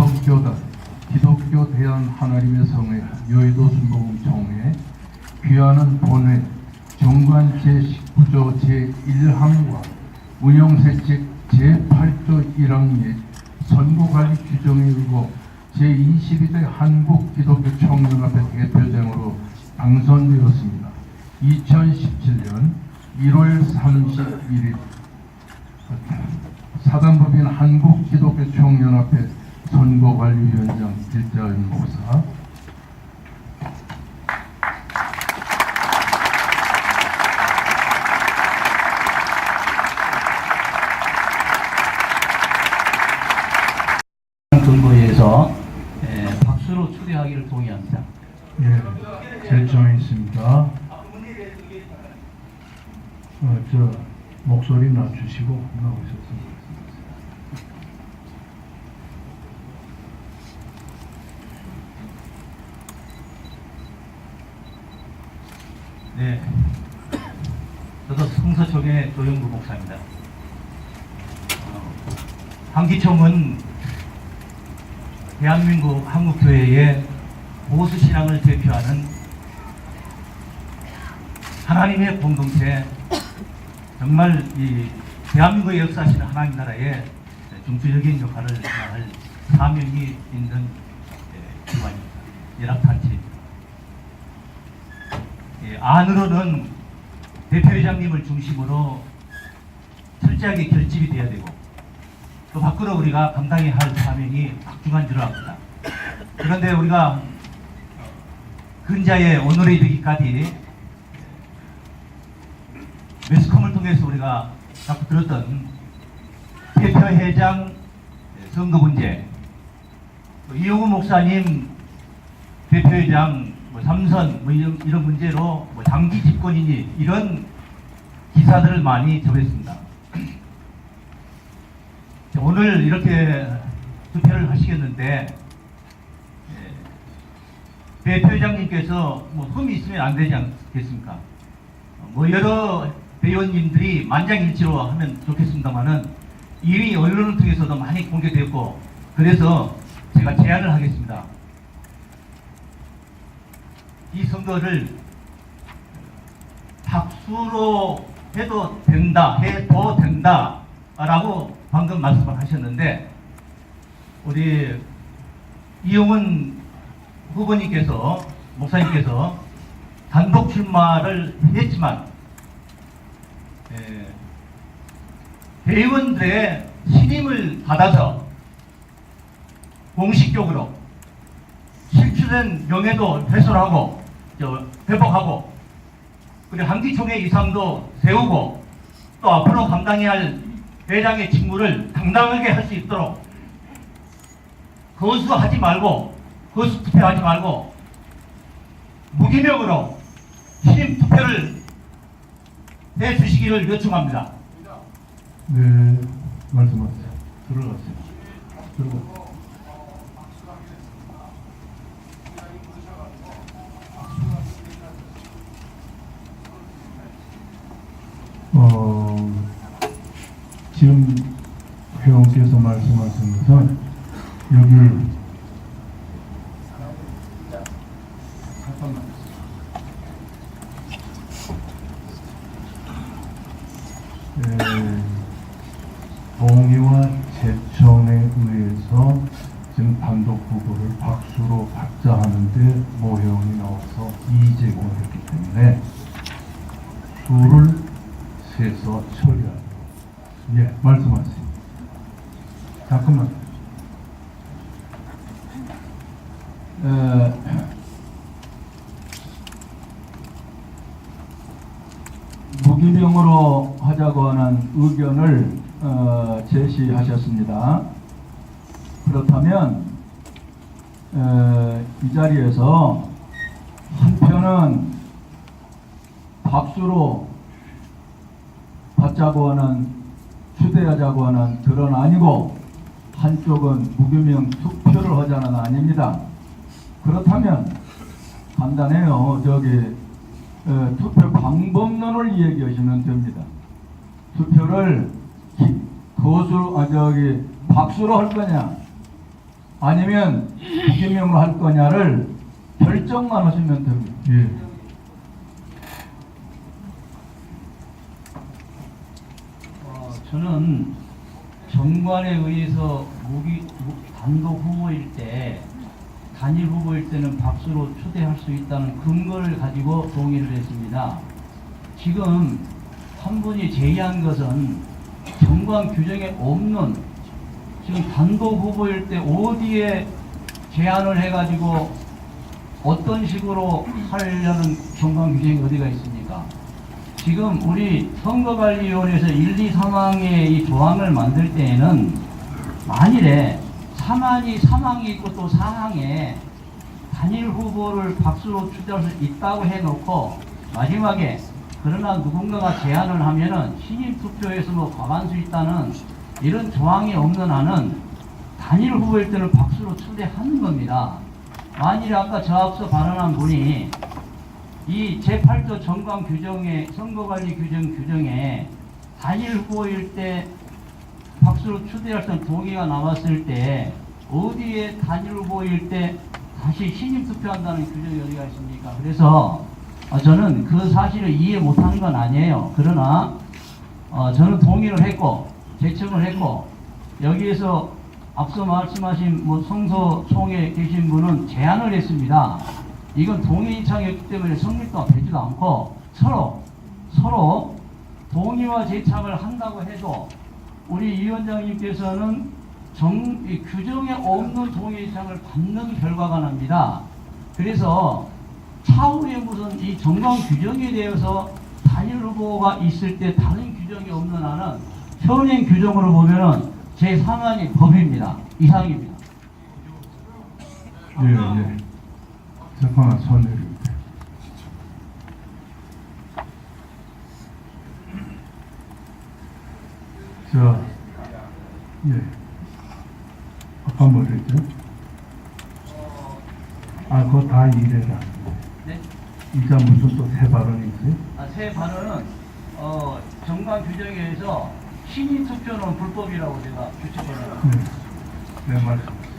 성교단 기독교 대한 하나님의 성회 여의도 순복음 총회 귀하는 본회 정관 제19조 제1항과 운영세칙 제8조 1항 및 선거관리 규정에 의거 제22대 한국기독교총연합회 대표장으로 당선되었습니다. 2017년 1월 31일 사단법인 한국기독교총연합회 선거관리위원장 길자연 목사 근거에서 에, 박수로 추대하기를 동의합니다. 예, 결정해 있습니다. 어, 저 목소리 낮추시고 나오셨습니다. 네. 저도 성서총회 조영구 목사입니다. 어, 한기총은 대한민국 한국교회의 보수 신앙을 대표하는 하나님의 공동체, 정말 이 대한민국의 역사하시는 하나님 나라에 중추적인 역할을 할 사명이 있는 예, 기관입니다. 연합단체입니다. 예, 안으로는 대표회장님을 중심으로 철저하게 결집이 돼야 되고 또 밖으로 우리가 감당해야 할 사명이 막중한 줄 압니다. 그런데 우리가 근자의 오늘에 이르기까지 매스컴을 통해서 우리가 자꾸 들었던 대표회장 선거 문제, 또 이용우 목사님 대표회장 뭐 삼선 뭐 이런, 이런 문제로 뭐 장기 집권이니 이런 기사들을 많이 접했습니다. 오늘 이렇게 투표를 하시겠는데 예, 대표회장님께서 뭐 흠이 있으면 안 되지 않겠습니까? 어, 뭐 여러 대의원님들이 만장일치로 하면 좋겠습니다만은 이미 언론을 통해서도 많이 공개되었고 그래서 제가 제안을 하겠습니다. 이 선거를 박수로 해도 된다, 해도 된다 라고 방금 말씀을 하셨는데 우리 이용은 후보님께서 목사님께서 단독 출마를 했지만 예, 대의원들의 신임을 받아서 공식적으로 실추된 명예도 훼손하고 저, 회복하고 그리고 한기총회 이상도 세우고 또 앞으로 감당해야 할 회장의 직무를 당당하게 할 수 있도록 거수하지 말고 거수 투표하지 말고 무기명으로 신임 투표를 해 주시기를 요청합니다. 네, 말씀하세요. 들어가세요. 들어가. 어, 지금 회원께서 말씀하신 것은 여기 동의와 제청에 의해서 지금 단독 후보를 박수로 받자 하는데 모형이 나와서 이제공을 했기 때문에 수를 세서 처리하도록 예 말씀하세요 잠깐만 에, 무기명으로 하자고 하는 의견을 어, 제시하셨습니다. 그렇다면 에, 이 자리에서 한편은 박수로 받자고 하는 추대하자고 하는 들은 아니고 한쪽은 무기명 투표를 하자는 아닙니다. 그렇다면 간단해요. 저기 어, 투표 방법론을 얘기하시면 됩니다. 투표를 기, 거수 아 저기 박수로 할 거냐 아니면 무기명으로 할 거냐를 결정만 하시면 됩니다. 예. 어, 저는 정관에 의해서 무기 무- 단독 후보일 때 단일 후보일 때는 박수로 초대할 수 있다는 근거를 가지고 동의를 했습니다. 지금 한 분이 제의한 것은 정관 규정에 없는 지금 단독 후보일 때 어디에 제안을 해가지고 어떤 식으로 하려는 정관 규정이 어디가 있습니까? 지금 우리 선거관리위원회에서 1, 2, 3항의 이 조항을 만들 때에는 만일에 3항이 3항이 있고 또 4항에 단일 후보를 박수로 추대할 수 있다고 해놓고 마지막에 그러나 누군가가 제안을 하면은 신임 투표에서 뭐 과반수 있다는 이런 조항이 없는 한은 단일 후보일 때는 박수로 추대하는 겁니다. 만일에 아까 저 앞서 발언한 분이 이 제8조 정관 규정에 선거관리 규정 규정에 단일 후보일 때 박수로 추대할 수 동의가 나왔을 때 어디에 단일 후보일 때 다시 신임 투표한다는 규정이 어디가 있습니까? 그래서 어, 저는 그 사실을 이해 못하는 건 아니에요. 그러나 어, 저는 동의를 했고 제청을 했고 여기에서 앞서 말씀하신 뭐 성서총에 계신 분은 제안을 했습니다. 이건 동의 이창이었기 때문에 성립도 되지도 않고 서로 서로 동의와 제창을 한다고 해도 우리 위원장님께서는 정, 이 규정에 없는 동의 이창을 받는 결과가 납니다. 그래서 차후에 무슨 이 정관 규정에 대해서 단일 후보가 있을 때 다른 규정이 없는 한은 현행 규정으로 보면은 제3항이 법입니다. 이상입니다. 예, 예. 잠깐만 손 내리고. 자, 예. 아까 뭐랬죠? 아, 그거 다 이래라. 네? 이자 무슨 또 새 발언이 있어요? 아, 새 발언은 어, 정관 규정에 의해서 신인 투표는 불법이라고 제가 규칙을 네. 내 말씀.